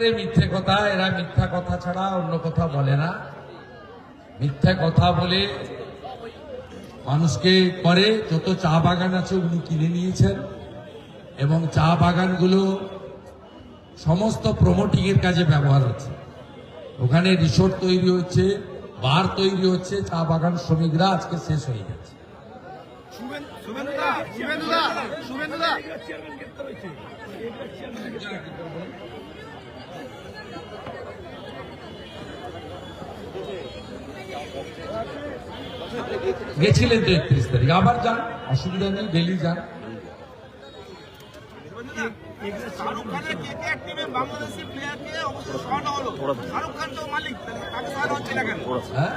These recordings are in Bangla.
মিথ্যে কথা, এরা মিথ্যা কথা ছাড়া অন্য কথা বলে না। মিথ্যা কথা বলে মানুষকে করে, যত চা বাগান আছে উনি কিনে নিয়েছেন। এবং চা বাগানগুলো সমস্ত প্রমোটিং এর কাজে ব্যবহার হচ্ছে। ওখানে রিসোর্ট তৈরি হচ্ছে, বার তৈরি হচ্ছে, চা বাগান শ্রমিকরা আজকে শেষ হয়ে গেছে। গেছিলেন তো একত্রিশ তারিখ। আবার যান, অসুবিধা নেই ডেলি যান। হ্যাঁ?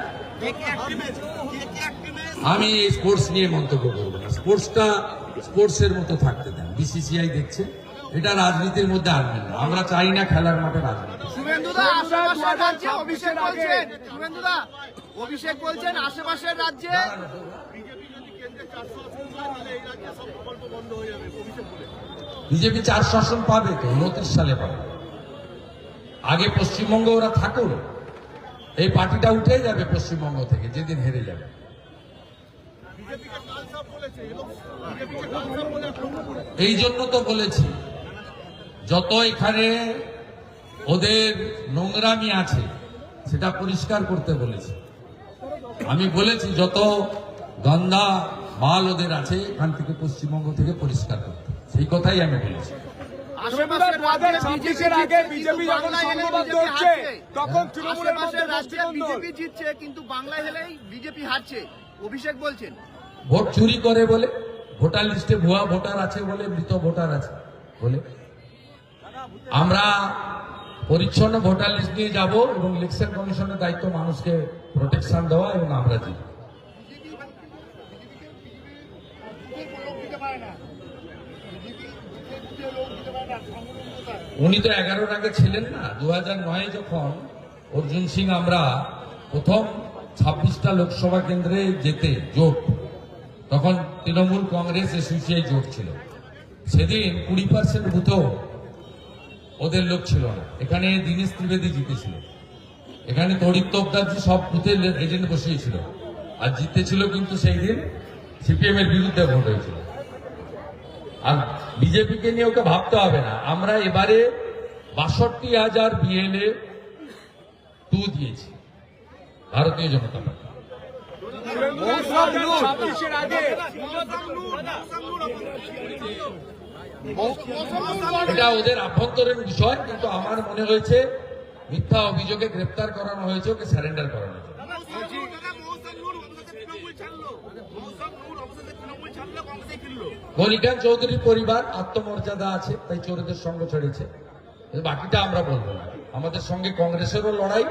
আমি স্পোর্টস নিয়ে মন্তব্য করব না। স্পোর্টসটা স্পোর্টসের মতো থাকতে দেন। বিসিসিআই দেখছে। এটা রাজনীতির মধ্যে আনবেন না। আমরা চাই না খেলার মাঠে রাজনীতি। অভিষেক বলছেন। আশেপাশের রাজ্যে বিজেপি চার শাসন পাবে তো উনত্রিশ সালে পাবে। আগে পশ্চিমবঙ্গ ওরা থাকুন এই পার্টিটা উঠে যাবে পশ্চিমবঙ্গ থেকে যেদিন হেরে যাবে। এই জন্য তো বলেছি যত এখানে ওদের নোংরামি আছে সেটা পরিষ্কার করতে বলেছি। আমি বলেছি যত গন্ধা মাল ওদের আছে এখান থেকে পশ্চিমবঙ্গ থেকে পরিষ্কার করতে। সেই কথাই আমি বলেছি। অভিষেক বলছেন। ভোট চুরি করে বলে ভোটার লিস্টে ভুয়া ভোটার আছে বলে মৃত ভোটার আছে বলে। আমরা পরিচ্ছন্ন ভোটার লিস্ট নিয়ে যাব এবং ইলেকশন কমিশনের দায়িত্ব মানুষকে প্রোটেকশন দেওয়া এবং আমরা জিতব। উনি তো এগারোর আগে ছিলেন না। দু নয় যখন অর্জুন সিং আমরা প্রথম ছাব্বিশটা লোকসভা কেন্দ্রে যেতে জোট, তখন তৃণমূল কংগ্রেস এসোসিয়াই জোট ছিল। সেদিন কুড়ি পার্সেন্ট বুথেও ওদের লোক ছিল না। এখানে দীনেশ ত্রিবেদী জিতেছিল। এখানে তরিক তোপদারজি সব বুথের এজেন্ট বসিয়েছিল। আর জিতেছিল কিন্তু সেই দিন সিপিএম এর বিরুদ্ধে ভোট হয়েছিল। আর বিজেপিকে নিয়ে ওকে ভাবতে হবে না। আমরা এবারে বাষট্টি হাজার বিএলএ টু দিয়েছি। ভারতীয় জনতা পার্টি। আগে এটা ওদের আভ্যন্তরীণ বিষয়, কিন্তু আমার মনে হয়েছে মিথ্যা অভিযোগে গ্রেপ্তার করানো হয়েছে, ওকে স্যারেন্ডার করানো হয়েছে। গণিকান চৌধুরীর পরিবার আত্মমর্যাদা আছে, তাই চোরদের সঙ্গ ছেড়েছে বাকিটা আমরা বলব না। আমাদের সঙ্গে কংগ্রেসেরও লড়াই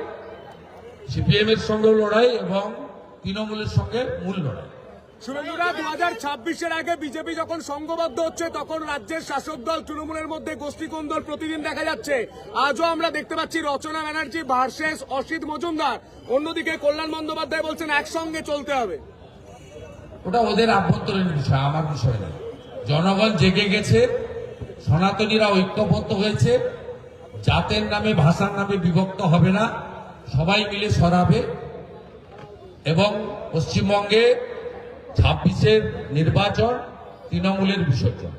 সিপিএম এর সঙ্গেও লড়াই এবং তৃণমূলের সঙ্গে মূল লড়াই। শুভেন্দুরা দু হাজার ছাব্বিশের আগে বিজেপি যখন সংঘবদ্ধ হচ্ছে, তখন রাজ্যের শাসক দল তৃণমূলের মধ্যে গোষ্ঠী কোন্দল প্রতিদিন দেখা যাচ্ছে। আজও আমরা দেখতে পাচ্ছি রচনা ব্যানার্জি ভার্সেস অসিত মজুমদার। অন্যদিকে কল্যাণ বন্দ্যোপাধ্যায় বলছেন, একসঙ্গে চলতে হবে। ওটা ওদের আভ্যন্তরীণ বিষয়, আমার বিষয় না। জনগণ জেগে গেছে, সনাতনীরা ঐক্যবদ্ধ হয়েছে, জাতের নামে, ভাষার নামে বিভক্ত হবে না, সবাই মিলে সরাবে। এবং পশ্চিমবঙ্গে ছাব্বিশের নির্বাচন তৃণমূলের বিসর্জন।